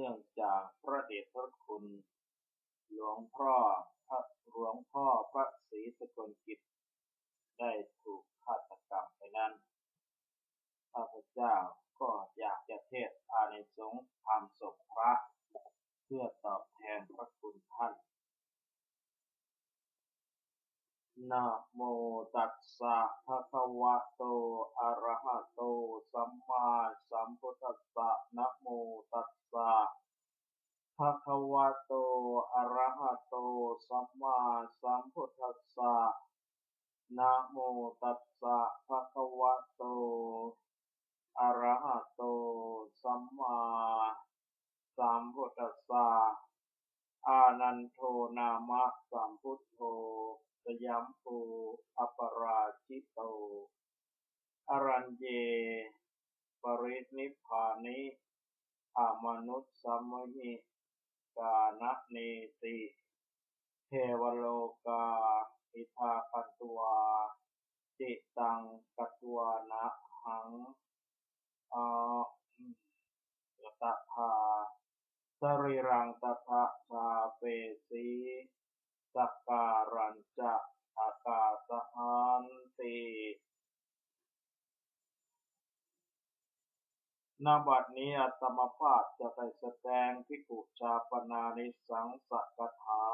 เนื่องจากพระเดชพระคุณ หลวงพ่อพระหลวงพ่อพระศรีสกลกิจ ได้ถูกฆาตกรรมไปนั้น ข้าพเจ้าก็อยากจะเทศอานิสงส์ทำศพพระ เพื่อตอบแทนพระคุณท่าน นะโมตัสสะภะคะวะโต อะระหะโต สัมมาสัมพุทธัสสะนะโมตัสสะภะคะวะโต อะระหะโต สัมมาสัมพุทธัสสะนะโมตัสสะภะคะวะโต อะระหะโต สัมมาสัมพุทธัสสะอานันโทนามะสัมพุทโธ ยัมปูอปราชิโตอรัญเย ปรินิพานิอามนุสสมหิกานะเนติเทวโลกาอิทาคัตวาจิตังกัตวานะหังอาตถาสรีรังตถาชาเปสี สักการัญจะอากาสหันตินบัดนี้อัตมภาพจะได้แสดงพิกุชาปนานิสังสกถา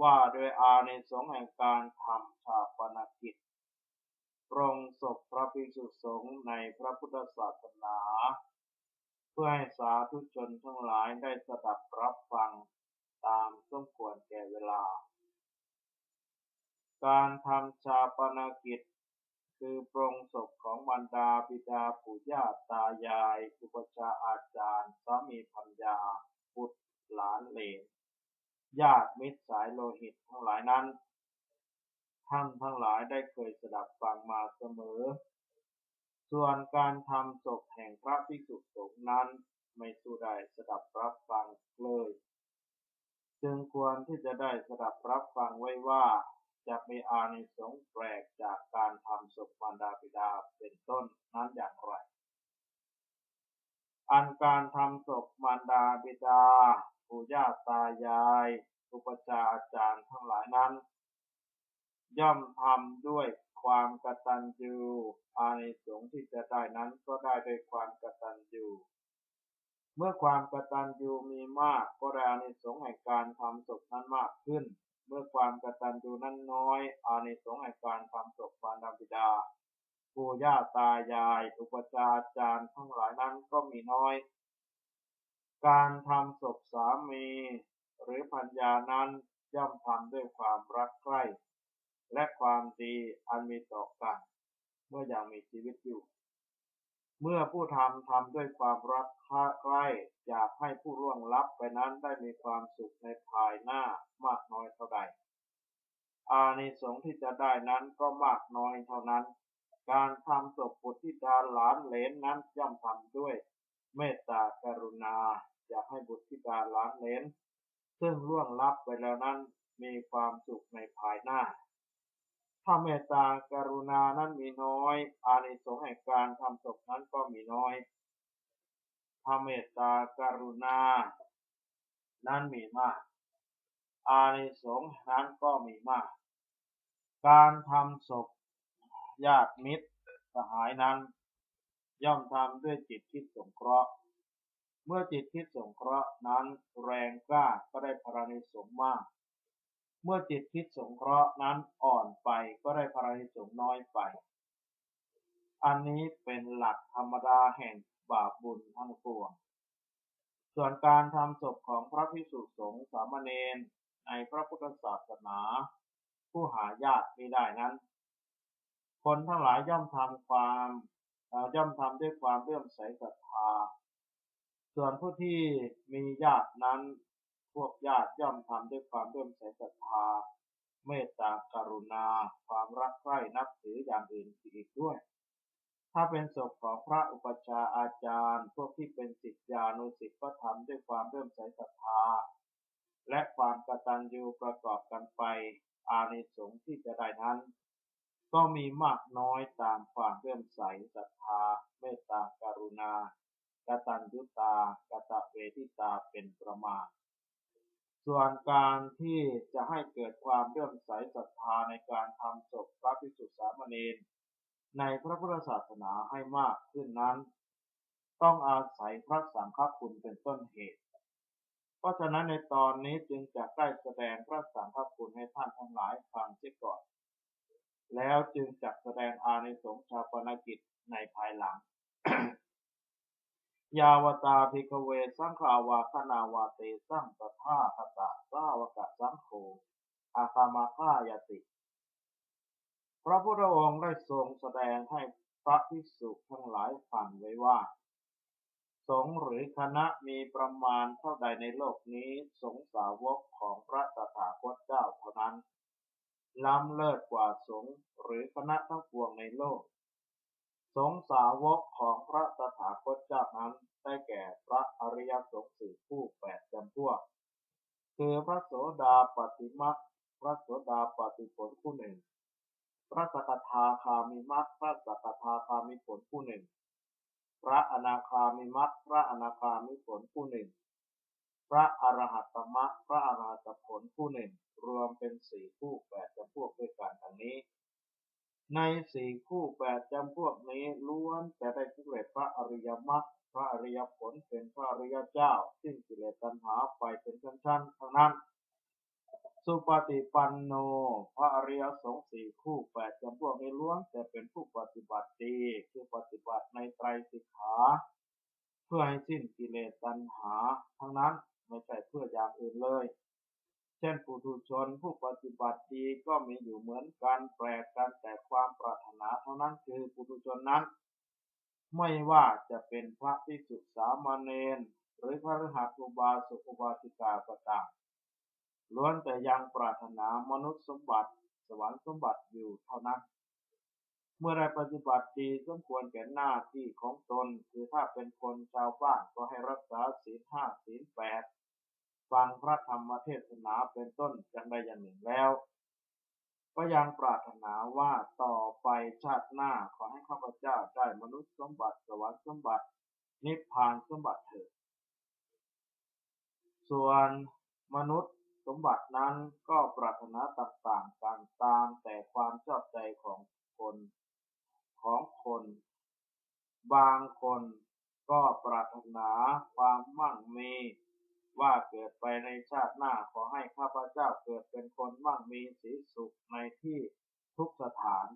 ว่าโดยอาในสงสแห่งการทำชาปนกิจปรงศพพระภิกษุสงฆ์ในพระพุทธศาสนา เพื่อให้สาธุชนทั้งหลายได้สดับรับฟัง ตามสมควรแก่เวลา การทำชาปนกิจ คือปรงศพของบรรดาบิดาปู่ย่าตายาย อุปชาอาจารย์สามีพัญญาบุตรหลานเหลนญาติมิตรสายโลหิตทั้งหลายนั้น ท่านทั้งหลายได้เคยสดับฟังมาเสมอ ส่วนการทำศพแห่งพระภิกษุสงฆ์นั้นไม่สู้ได้สดับรับฟังเลย จึงควรที่จะได้สดับรับฟังไว้ว่า จะมีอานิสงส์แปลกจากการทำศพมารดาบิดาเป็นต้นนั้นอย่างไร อันการทำศพมารดาบิดาปู่ย่าตายาย อุปชาอาจารย์ทั้งหลายนั้น ย่อมทำด้วยความกตัญญูอานิสงส์ที่จะได้นั้นก็ได้ด้วยความกตัญญู เมื่อความกตัญญูมีมากก็ได้อานิสงส์แห่งการทำศพนั้นมากขึ้น เมื่อความกตัญญูนั้นน้อย อานิสงส์แห่งการทำศพมารดาบิดาปู่ย่าตายาย อุปชาอาจารย์ทั้งหลายนั้นก็มีน้อย การทำศพสามี หรือพัญญานั้นย่อมทำด้วยความรักใคร่และความดีอันมีต่อกัน เมื่อยังมีชีวิตอยู่ เมื่อผู้ทำทำด้วยความรักใคร่อยากให้ผู้ร่วงลับไปนั้นได้มีความสุขในภายหน้ามากน้อยเท่าใด อานิสงส์ที่จะได้นั้นก็มากน้อยเท่านั้น การทำศพบุตรธิดาหลานเหลนนั้นย่อมทำด้วย เมตตากรุณาอยากให้บุตรธิดาหลานเหลนซึ่งล่วงลับไปแล้วนั้นมีความสุขในภายหน้า ถ้าเมตตากรุณานั้นมีน้อย อานิสงส์แห่งการทำศพนั้นก็มีน้อยถ้าเมตตากรุณา นั้นมีมาก อานิสงส์นั้นก็มีมาก การทำศพญาติมิตรสหายนั้น ย่อมทำด้วยจิตคิดสงเคราะห์ เมื่อจิตคิดสงเคราะห์นั้นแรงกล้าก็ได้พรานิสงส์มาก เมื่อจิตคิดสงเคราะห์นั้นอ่อนไปก็ได้พรานิสงน้อยไป อันนี้เป็นหลักธรรมดาแห่งบาปบุญทั้งปวง ส่วนการทำศพของพระภิกษุสงฆ์สามเณรในพระพุทธศาสนา ผู้หาญาติไม่ได้นั้น คนทั้งหลายย่อมทำความย่อมทำด้วยความเลื่อมใสศรัทธา ส่วนผู้ที่มีญาตินั้น พวกญาติย่อมทำด้วยความเลื่อมใสศรัทธา เมตตากรุณา ความรักใคร่นับถืออย่างอื่นอีกด้วย ถ้าเป็นศพของพระอุปชาอาจารย์ พวกที่เป็นศิษยานุศิษย์ก็ทำด้วยความเลื่อมใสศรัทธา และความกตัญญูประกอบกันไป อานิสงส์ที่จะได้นั้น ก็มีมากน้อยตามความเลื่อมใสศรัทธา เมตตากรุณากตัญญูตากตเวทิตาเป็นประมาณ ส่วนการที่จะให้เกิดความเลื่อมใสศรัทธาในการทำศพพระภิกษุสามเณรในพระพุทธศาสนาให้มากขึ้นนั้น ต้องอาศัยพระสังฆคุณเป็นต้นเหตุ เพราะฉะนั้นในตอนนี้จึงจะได้แสดงพระสังฆคุณให้ท่านทั้งหลายฟังเสียก่อน แล้วจึงจะแสดงอานิสงส์ชาปนกิจในภายหลัง ยาวตาภิกเวสังขาวาคณาวาเตสังตถาคตาสาวกสังโฆอาคามาฆายติ พระพุทธองค์ได้ทรงแสดงให้พระภิกษุทั้งหลายฟังไว้ว่า สงหรือคณะมีประมาณเท่าใดในโลกนี้สงสาวกของพระตถาคตเจ้าเท่านั้นล้ำเลิศกว่าสงหรือคณะทั้งปวงในโลก สงสาวกของพระตถาคตเจ้านั้นได้แก่พระอริยสงฆ์สี่ผู้แปดจำพวกคือพระโสดาปฏิมักพระโสดาปฏิผลผู้หนึ่ง พระสกทาคามิมักพระสกทาคามิผลผู้หนึ่ง พระอนาคามิมักพระอนาคามิผลผู้หนึ่ง พระอรหัตตมักพระอรหัตผลผู้หนึ่ง รวมเป็นสี่ผู้แปดจำพวกด้วยกันดังนี้ ในสี่คู่แปดจำพวกนี้ ล้วนแต่ได้สำเร็จพระอริยมรรค พระอริยผล เป็นพระอริยเจ้าสิ้นกิเลสตัณหาไปเป็นชั้นๆทั้งนั้น สุปฏิปันโน พระอริยสงฆ์สี่คู่แปดจำพวกนี้ล้วนแต่เป็นผู้ปฏิบัติดี คือปฏิบัติในไตรสิกขา เพื่อให้สิ้นกิเลสตัณหา ทั้งนั้น ไม่ใช่เพื่ออย่างอื่นเลย เช่นปุถุชนผู้ปฏิบัติดีก็มีอยู่เหมือนกันแปลกกันแต่ความปรารถนาเท่านั้นคือปุถุชนนั้น ไม่ว่าจะเป็นพระภิกษุสามเณรหรือพระฤหัสอุบาสกอุบาสิกาก็ตามล้วนแต่ยังปรารถนามนุษย์สมบัติ สวรรค์สมบัติอยู่เท่านั้น เมื่อได้ปฏิบัติดีสมควรแก่หน้าที่ของตน คือถ้าเป็นคนชาวบ้านก็ให้รักษาศีลห้าศีลแปด ฟังพระธรรมเทศนาเป็นต้นอย่างใดอย่างหนึ่งแล้ว ก็ยังปรารถนาว่าต่อไปชาติหน้าขอให้ข้าพเจ้าได้มนุษย์สมบัติสวรรค์สมบัติ นิพพานสมบัติเถิดส่วนมนุษย์สมบัตินั้นก็ปรารถนาต่างๆกันตามแต่ความชอบใจของคนของคน บางคนก็ปรารถนาความมั่งมี ว่าเกิดไปในชาติหน้าขอให้ข้าพเจ้าเกิดเป็นคนมั่งมีสีสุขในที่ทุกสถาน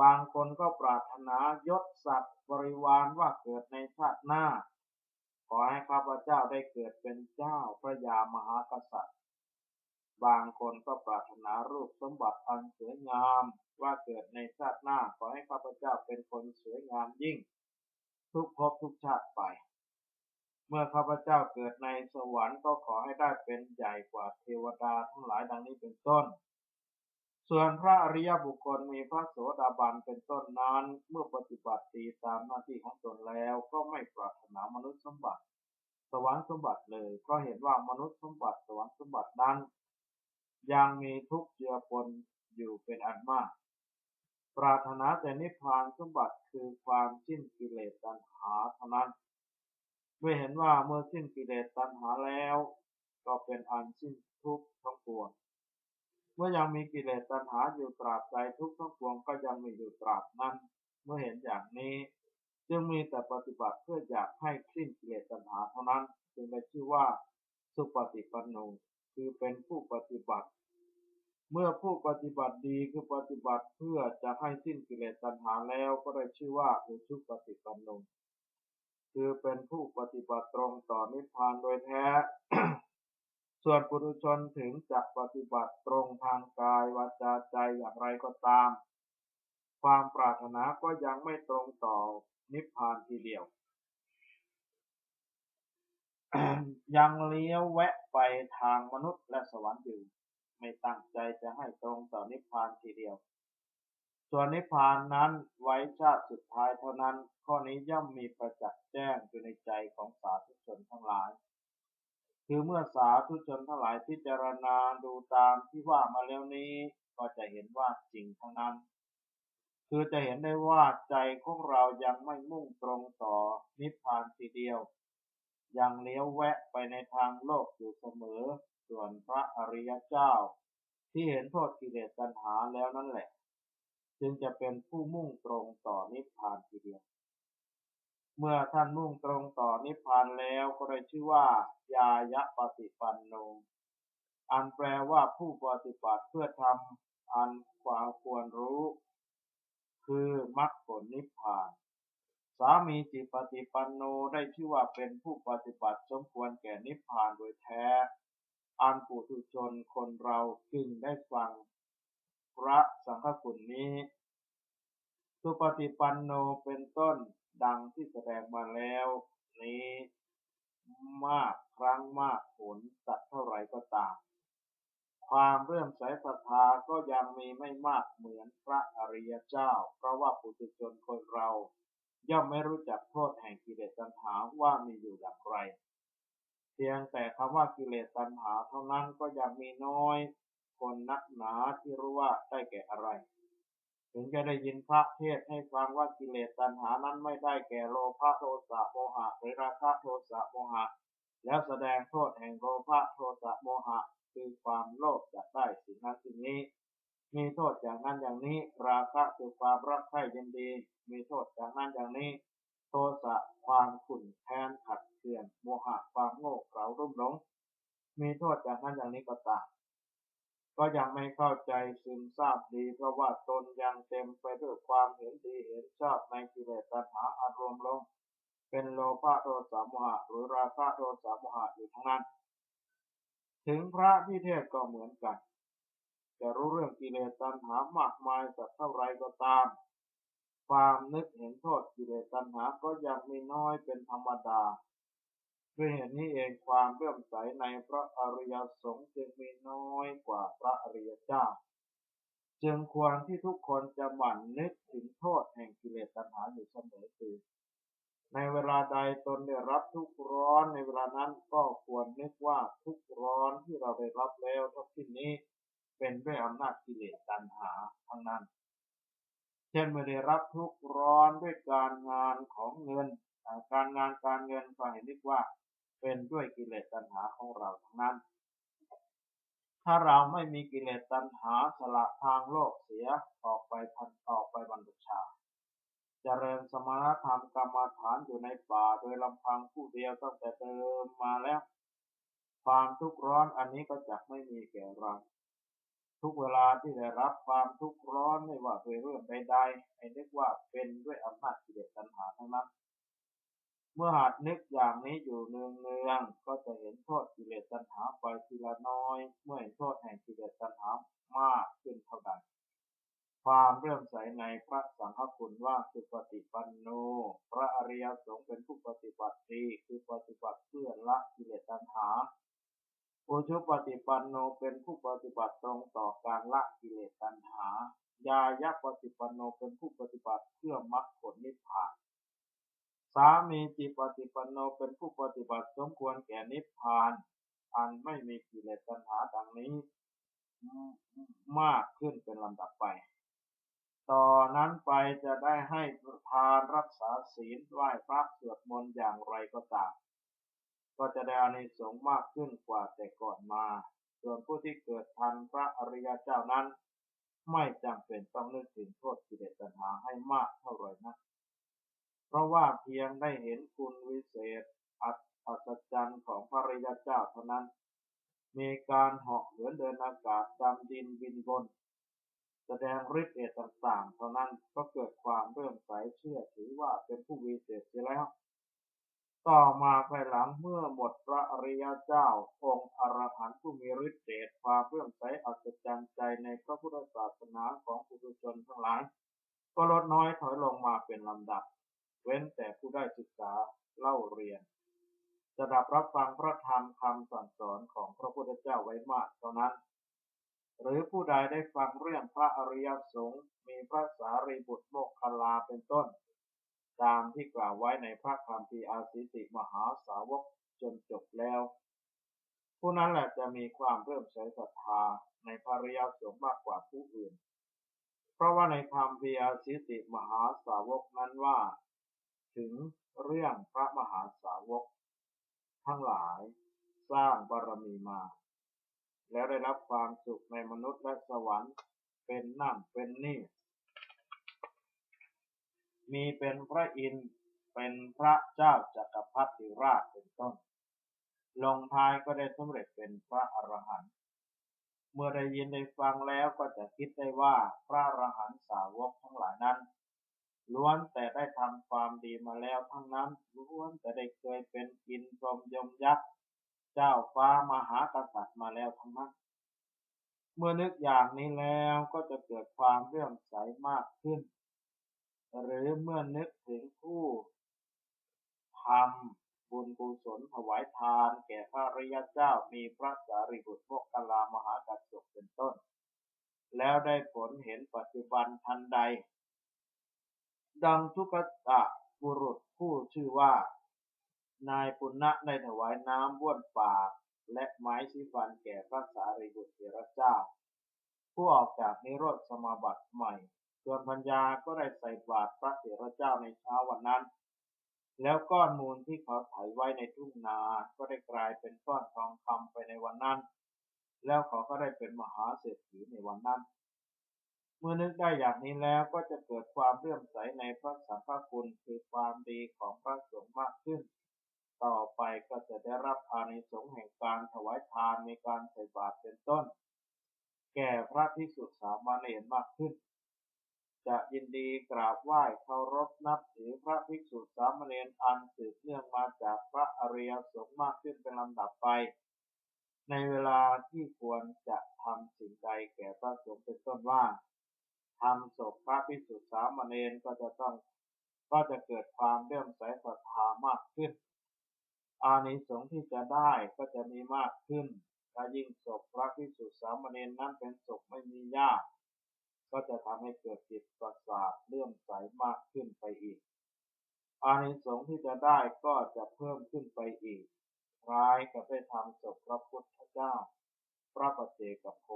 บางคนก็ปรารถนายศศักดิ์บริวารว่าเกิดในชาติหน้า ขอให้ข้าพเจ้าได้เกิดเป็นเจ้าพระยามหากษัตริย์ บางคนก็ปรารถนารูปสมบัติอันสวยงามว่าเกิดในชาติหน้าขอให้ข้าพเจ้าเป็นคนสวยงามยิ่ง ทุกภพทุกชาติไป เมื่อข้าพเจ้าเกิดในสวรรค์ก็ขอให้ได้เป็นใหญ่กว่าเทวดาทั้งหลายดังนี้เป็นต้น ส่วนพระอริยบุคคลมีพระโสดาบันเป็นต้นนั้น เมื่อปฏิบัติดีตามหน้าที่ของตนแล้วก็ไม่ปรารถนามนุษย์สมบัติ สวรรค์สมบัติเลยเพราะเห็นว่ามนุษย์สมบัติสวรรค์สมบัตินั้นยังมีทุกข์เจือปนอยู่เป็นอันมาก ปรารถนาแต่นิพพานสมบัติคือความสิ้นกิเลสตัณหาเท่านั้น เมื่อเห็นว่าเมื่อสิ้นกิเลสตัณหาแล้ว ก็เป็นอันสิ้นทุกข์ทั้งปวง เมื่อยังมีกิเลสตัณหาอยู่ตราบใดทุกข์ทั้งปวงก็ยังมีอยู่ตราบนั้น เมื่อเห็นอย่างนี้ จึงมีแต่ปฏิบัติเพื่ออยากให้สิ้นกิเลสตัณหาเท่านั้น จึงได้ชื่อว่าสุปฏิปันโนคือเป็นผู้ปฏิบัติ เมื่อผู้ปฏิบัติดีคือปฏิบัติเพื่อจะให้สิ้นกิเลสตัณหาแล้วก็ได้ชื่อว่าอุชุปฏิปันโน คือเป็นผู้ปฏิบัติตรงต่อนิพพานโดยแท้ ส่วนปุถุชนถึงจะปฏิบัติตรงทางกายวาจาใจอย่างไรก็ตาม ความปรารถนาก็ยังไม่ตรงต่อนิพพานทีเดียว ยังเลี้ยวแวะไปทางมนุษย์และสวรรค์อยู่ ไม่ตั้งใจจะให้ตรงต่อนิพพานทีเดียว ส่วนนิพพานนั้นไว้ชาติสุดท้ายเท่านั้น ข้อนี้ย่อมมีประจักษ์แจ้งอยู่ในใจของสาธุชนทั้งหลาย คือเมื่อสาธุชนทั้งหลายพิจารณาดูตามที่ว่ามาแล้วนี้ก็จะเห็นว่าจริงทั้งนั้น คือจะเห็นได้ว่าใจของเรายังไม่มุ่งตรงต่อนิพพานทีเดียว ยังเลี้ยวแวะไปในทางโลกอยู่เสมอ ส่วนพระอริยเจ้า ที่เห็นโทษกิเลสตัณหาแล้วนั่นแหละ จึงจะเป็นผู้มุ่งตรงต่อนิพพานทีเดียว เมื่อท่านมุ่งตรงต่อนิพพานแล้วก็ได้ชื่อว่า ยายะปฏิปันโน อันแปลว่าผู้ปฏิบัติเพื่อทำอันความควรรู้ คือมรรคผลนิพพาน สามีจิปฏิปันโนได้ชื่อว่าเป็นผู้ปฏิบัติสมควรแก่นิพพานโดยแท้อันปุถุชนคนเราจึงได้ฟัง พระสังฆคุณนี้ สุปฏิปันโนเป็นต้นดังที่แสดงมาแล้วนี้ มากครั้งมากผลสัตว์เท่าไรก็ตาม ความเรื่มใสศรัทธาก็ยังมีไม่มากเหมือนพระอริยเจ้า เพราะว่าปุถุชนคนเราย่อมไม่รู้จักโทษแห่งกิเลสตัณหาว่ามีอยู่อย่างไร เพียงแต่คำว่ากิเลสตัณหาเท่านั้นก็ยังมีน้อย คนนักหนาที่รู้ว่าได้แก่อะไร ถึงจะได้ยินพระเทศให้ฟังว่ากิเลสตัณหานั้นไม่ได้แก่โลภะโทสะโมหะหรือราคะโทสะโมหะ แล้วแสดงโทษแห่งโลภะโทสะโมหะคือความโลภจะได้สิ่งนั้นสิ่งนี้ มีโทษอย่างนั้นอย่างนี้ ราคะคือความรักใคร่ยินดี มีโทษอย่างนั้นอย่างนี้ โทสะความขุ่นแค้นขัดเคืองโมหะความโง่เขลารุ่มหลงมีโทษอย่างนั้นอย่างนี้ก็ตาม ก็ยังไม่เข้าใจซึมซาบดี เพราะว่าตนยังเต็มไปด้วยความเห็นดีเห็นชอบในกิเลสตัณหาอารมณ์ลง เป็นโลภะโทสะโมหะหรือราคะโทสะโมหะอยู่ทั้งนั้น ถึงพระที่เทศก็เหมือนกัน จะรู้เรื่องกิเลสตัณหามากมายสักเท่าไรก็ตาม ความนึกเห็นโทษกิเลสตัณหาก็ยังมีน้อยเป็นธรรมดา ด้วยเหตุนี้เองความเลื่อมใสในพระอริยสงฆ์จึงมีน้อยกว่าพระอริยเจ้า จึงควรที่ทุกคนจะหมั่นนึกถึงโทษแห่งกิเลสตัณหาอยู่เสมอคือ ในเวลาใดตนได้รับทุกร้อนในเวลานั้นก็ควรนึกว่าทุกร้อนที่เราได้รับแล้วทั้งที่นี้เป็นด้วยอำนาจกิเลสตัณหาทั้งนั้น เช่นเมื่อได้รับทุกร้อนด้วยการงานของเงิน การงานการเงินก็เห็นนึกว่า เป็นด้วยกิเลสตัณหาของเราทั้งนั้น ถ้าเราไม่มีกิเลสตัณหาสละทางโลกเสียออกไปพันออกไปบรรพชาจเจริญสมณธรรมกรรมฐานอยู่ในป่าโดยลำพังผู้เดียวตั้งแต่เดิมมาแล้ว ความทุกข์ร้อนอันนี้ก็จะไม่มีแก่เราทุกเวลาที่ได้รับความทุกข์ร้อนไม่ว่าด้วยเรื่องใดๆให้นึกว่าเป็นด้วยอำนาจกิเลสตัณหาทั้งนั้น เมื่อหากนึกอย่างนี้อยู่เนืองๆก็จะเห็นโทษกิเลสตัณหาไปทีละน้อย เมื่อเห็นโทษแห่งกิเลสตัณหามากขึ้นเท่าใดความเริ่มใสในพระสังฆคุณว่าสุปฏิปันโน พระอริยสงฆ์เป็นผู้ปฏิบัติดีคือปฏิบัติเพื่อละกิเลสตัณหาโอชุปฏิปันโนเป็นผู้ปฏิบัติตรงต่อการละกิเลสตัณหายายักปฏิปันโนเป็นผู้ปฏิบัติเพื่อมรรคผลนิพพาน สามีจิปฏิปันโนเป็นผู้ปฏิบัติสมควรแก่นิพพาน อันไม่มีกิเลสตัณหาดังนี้ มากขึ้นเป็นลำดับไป ต่อนนั้นไปจะได้ให้ทานรักษาศีลไหว้พระสวดมนต์อย่างไรก็ตาม ก็จะได้อานิสงส์มากขึ้นกว่าแต่ก่อนมา ส่วนผู้ที่เกิดทันพระอริยเจ้านั้น ไม่จำเป็นต้องนึกถึงโทษกิเลสตัณหาให้มากเท่าไหร่นะ เพราะว่าเพียงได้เห็นคุณวิเศษ อัศจรรย์ของพระริยเจ้าเท่านั้น มีการเหาะเหินเดินอากาศดำดินบินบน แสดงฤทธิ์เดชต่างๆ เท่านั้นก็เกิดความเริ่มใสเชื่อถือว่าเป็นผู้วิเศษเสียแล้ว ต่อมาภายหลังเมื่อหมดพระอริยเจ้า องค์อรหันต์ผู้มีฤทธิ์เดชความเริ่มใสอัศจรรย์ใจในพระพุทธศาสนาของปุถุชนทั้งหลายก็ลดน้อยถอยลงมาเป็นลำดับ เว้นแต่ผู้ได้ศึกษาเล่าเรียน จะดับรับฟังพระธรรมคำสั่งสอนของพระพุทธเจ้าไว้มากเท่านั้น หรือผู้ใดได้ฟังเรื่องพระอริยสงฆ์มีพระสารีบุตรโมกขลาเป็นต้น ตามที่กล่าวไว้ในพระคำพีอาสิติมหาสาวกจนจบแล้ว ผู้นั้นแหละจะมีความเริ่มใช้ศรัทธาในพระอริยสงฆ์มากกว่าผู้อื่นเพราะว่าในคำพีอาสิติมหาสาวกนั้นว่า ถึงเรื่องพระมหาสาวก ทั้งหลายสร้างบารมีมา แล้วได้รับความสุขในมนุษย์และสวรรค์เป็นนั่นเป็นนี่ มีเป็นพระอินทร์เป็นพระเจ้าจักรพรรดิราชเป็นต้น ลงท้ายก็ได้สำเร็จเป็นพระอรหันต์เมื่อได้ยินได้ฟังแล้วก็จะคิดได้ว่าพระอรหันต์สาวกทั้งหลายนั้น ล้วนแต่ได้ทำความดีมาแล้วทั้งนั้น ล้วนแต่ได้เคยเป็นกินพรมยมยักษ์เจ้าฟ้ามหากษัตริย์มาแล้วทั้งนั้น เมื่อนึกอย่างนี้แล้วก็จะเกิดความเรื่อมใสมากขึ้น หรือเมื่อนึกถึงผู้ทำบุญกุศลถวายทาน แก่พระริยเจ้ามีพระสารีบุตรพวกกลามหากัสสปเป็นต้น แล้วได้ผลเห็นปัจจุบันทันใด ดังทุกตะบุรุษผู้ชื่อว่า นายปุณณะได้ถวายน้ำบ้วนปากและไม้ชีฟันแก่พระสารีบุตรเถระเจ้า ผู้ออกจากนิโรธสมาบัติใหม่ ส่วนพัญญาก็ได้ใส่บาตรพระเถระเจ้าในเช้าวันนั้น แล้วก้อนมูลที่เขาไถไว้ในทุ่งนา ก็ได้กลายเป็นก้อนทองคำไปในวันนั้น แล้วเขาก็ได้เป็นมหาเศรษฐีในวันนั้น เมื่อนึกได้อย่างนี้แล้วก็จะเกิดความเลื่อมใสในพระสัมภคุณคือความดีของพระสงฆ์มากขึ้น ต่อไปก็จะได้รับอานิสงส์แห่งการถวายทานในการใส่บาตรเป็นต้น แก่พระภิกษุสามเณรมากขึ้น จะยินดีกราบไหว้เคารพนับถือพระภิกษุสามเณรอันสืบเนื่องมาจากพระอริยสงฆ์มากขึ้นเป็นลำดับไป ในเวลาที่ควรจะทำสิ่งใดแก่พระสงฆ์เป็นต้นว่า ทำศพพระภิกษุสามเณรก็จะต้องก็จะเกิดความเลื่อมใสศรัทธามากขึ้น อานิสงส์ที่จะได้ก็จะมีมากขึ้นถ้ายิ่งศพพระภิกษุสามเณรนั้นเป็นศพไม่มีญาติก็จะทำให้เกิดจิตประสาทเลื่อมใสมากขึ้นไปอีก อานิสงส์ที่จะได้ก็จะเพิ่มขึ้นไปอีกคล้ายกับได้ทำศพพระพุทธเจ้า พระปเจกับโพ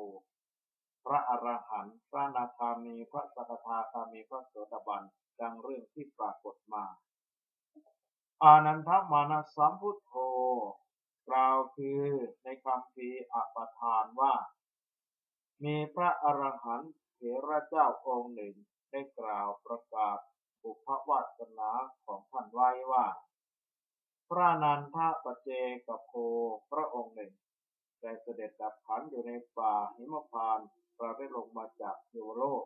พระอรหันต์พระนาคามีพระสกทาคามีพระโสดาบันดังเรื่องที่ปรากฏมา อานันทมานะสัมพุทโธกล่าวคือในคำพีอปทานว่า มีพระอรหันต์เถระเจ้าองค์หนึ่งได้กล่าวประกาศบุพวาสนาของท่านไว้ว่า พระนันทปเจกับโพพระองค์หนึ่งได้เสด็จดับขันอยู่ในป่าหิมพาน ประได้ลงมาจากเทวโลก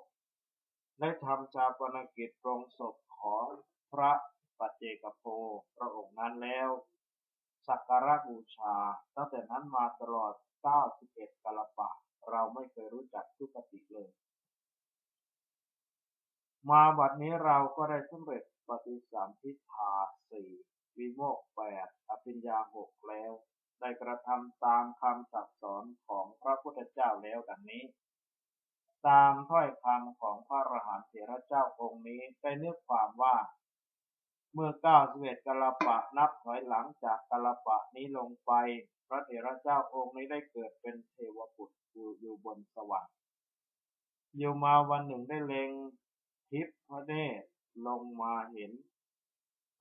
ได้ทำชาปนกิจตรงศพของพระปัจเจกโพพระองค์นั้นแล้ว สักการะบูชา ตั้งแต่นั้นมาตลอด 91กาลปะ เราไม่เคยรู้จักทุกติเลย มาบัดนี้เราก็ได้สำเร็จปฏิสัมพิทาสี่วิโมกแปดอภิญญาหกแล้ว ได้กระทำตามคำสั่งสอนของพระพุทธเจ้าแล้วดังนี้ ตามถ้อยคำของพระอรหันต์เถระเจ้าองค์นี้ได้เนื้อความว่า เมื่อเก้าสิบเอ็ดกลปะนับถอยหลังจากกลปะนี้ลงไป พระเถระเจ้าองค์นี้ได้เกิดเป็นเทวบุตรอยู่บนสวรรค์อยู่มาวันหนึ่งได้เล็งทิพพระเนตรลงมาเห็น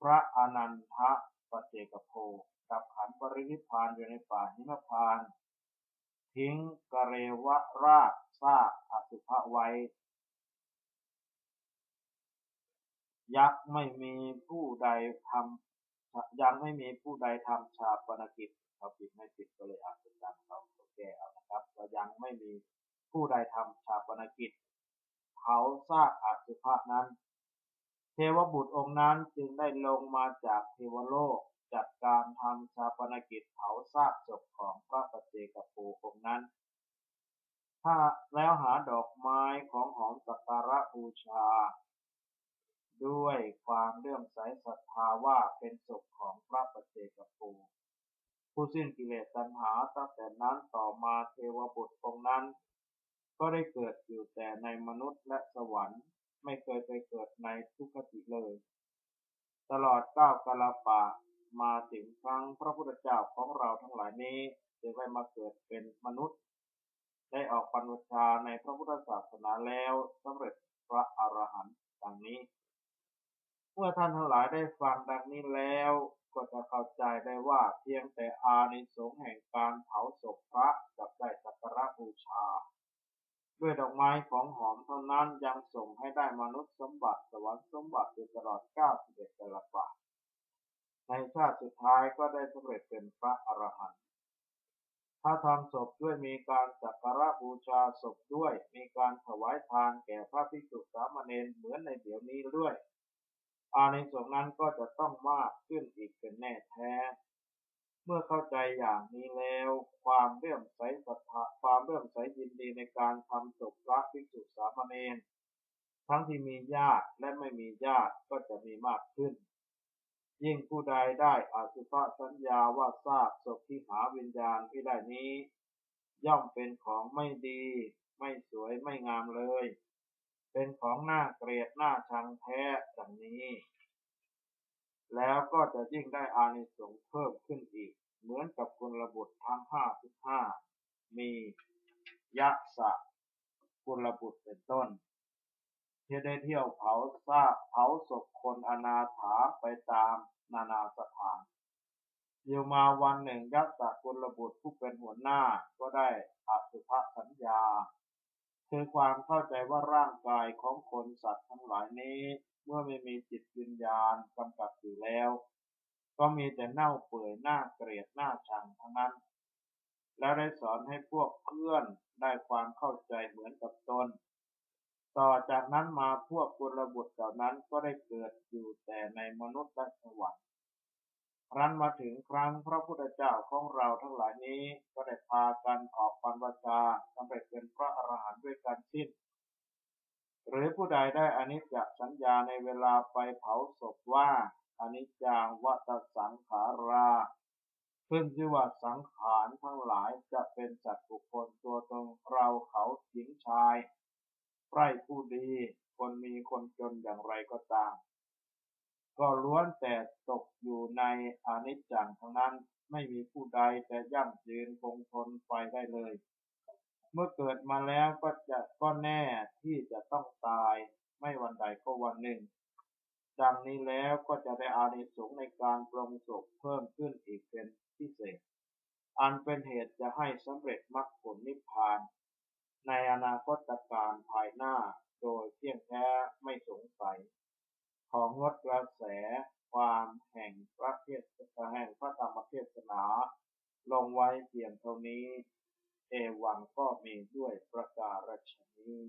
พระอนันทะปเจกโพกับขันปรินิพานอยู่ในป่าหิมพาน ทิ้งกเรวราชซาอสุภะไว้ ยักษ์ไม่มีผู้ใดทำยังไม่มีผู้ใดทำชาปนกิจเขาผิดไม่ผิดก็เลยอ่านเป็นการเขาแก้เอานะครับว่ายังไม่มีผู้ใดทำชาปนกิจเผาซากอสุภะนั้น เทวบุตรองค์นั้นจึงได้ลงมาจากเทวโลก จัดการทำชาปนกิจเผาซากศพของพระปเจกปูองค์นั้น ถ้าแล้วหาดอกไม้ของหอมสักการะบูชา ด้วยความเลื่อมใสศรัทธาว่าเป็นศพของพระปเจกปูผู้สิ้นกิเลสตัณหาตั้งแต่นั้นต่อมาเทวบุตรองค์นั้น ก็ได้เกิดอยู่แต่ในมนุษย์และสวรรค์ไม่เคยไปเกิดในทุกขติเลย ตลอดเก้ากาลปะ มาถึงครั้งพระพุทธเจ้าของเราทั้งหลายนี้จึงได้มาเกิดเป็นมนุษย์ ได้ออกปฏิบัติชาในพระพุทธศาสนาแล้วสำเร็จพระอรหันต์ดังนี้ เมื่อท่านทั้งหลายได้ฟังดังนี้แล้วก็จะเข้าใจได้ว่าเพียงแต่อานิสงส์แห่งการเผาศพพระกับได้สักการะบูชา ด้วยดอกไม้ของหอมเท่านั้นยังส่งให้ได้มนุษย์สมบัติสวรรค์สมบัติอยู่ตลอด 91กลปะ ในชาติสุดท้ายก็ได้สำเร็จเป็นพระอรหันต์ถ้าทำศพด้วยมีการสักการะบูชาศพด้วย มีการถวายทานแก่พระภิกษุสามเณรเหมือนในเดี๋ยวนี้ด้วย อานิสงส์นั้นก็จะต้องมากขึ้นอีกเป็นแน่แท้ เมื่อเข้าใจอย่างนี้แล้ว ความเลื่อมใสศรัทธาความเลื่อมใสยินดีในการทำศพพระภิกษุสามเณรทั้งที่มีญาติและไม่มีญาติก็จะมีมากขึ้น ยิ่งผู้ใดได้อสุภสัญญาว่าทราบศพที่หาวิญญาณที่ได้นี้ ย่อมเป็นของไม่ดี ไม่สวยไม่งามเลย เป็นของหน่าเกลียดหน่าชังแท้ดังนี้ แล้วก็จะยิ่งได้อานิสงส์เพิ่มขึ้นอีก เหมือนกับกุลบุตรทั้งห้าสิบห้ามียักษะกุลบุตรเป็นต้น ที่ได้เที่ยวเผาซากเผาศพคนอนาถาไปตามนานาสถานอยู่มาวันหนึ่งยักษ์กุลบุตรผู้เป็นหัวหน้าก็ได้อสุภสัญญา คือความเข้าใจว่าร่างกายของคนสัตว์ทั้งหลายนี้ เมื่อไม่มีจิตวิญญาณกำกับอยู่แล้ว ก็มีแต่เน่าเปื่อยหน้าเกลียดหน้าชังทั้งนั้น แล้วได้สอนให้พวกเพื่อนได้ความเข้าใจเหมือนกับตน ต่อจากนั้นมาพวกกุลบุตรเหล่านั้นก็ได้เกิดอยู่แต่ในมนุษย์และสวรรค์ครั้นมาถึงครั้งพระพุทธเจ้าของเราทั้งหลายนี้ก็ได้พากันออกปันวาจาสำเร็จเป็นพระอรหันต์ด้วยกันสิ้น หรือผู้ใดได้อานิจจสัญญาในเวลาไปเผาศพว่าอานิจจังวัตสังขาราขึ้นชื่อว่าสังขารทั้งหลายจะเป็นสัตว์บุคคลตัวตนเราเขาหญิงชาย ไร้ผู้ดี คนมีคนจนอย่างไรก็ตาม ก็ล้วนแต่ตกอยู่ในอนิจจังทั้งนั้นไม่มีผู้ใดจะยั่งยืนคงทนไปได้เลย เมื่อเกิดมาแล้วก็จะก็แน่ที่จะต้องตาย ไม่วันใดก็วันหนึ่ง ดังนี้แล้วก็จะได้อานิสงส์ในการปรงศพเพิ่มขึ้นอีกเป็นพิเศษ อันเป็นเหตุจะให้สำเร็จมรรคผลนิพพาน ในอนาคตการภายหน้าโดยเที่ยงแท้ไม่สงสัย ของงดกระแสความแห่งพระเทศแห่งพระธรรมเทศนา ลงไว้เพียงเท่านี้ เอวังก็มีด้วยประการฉนี้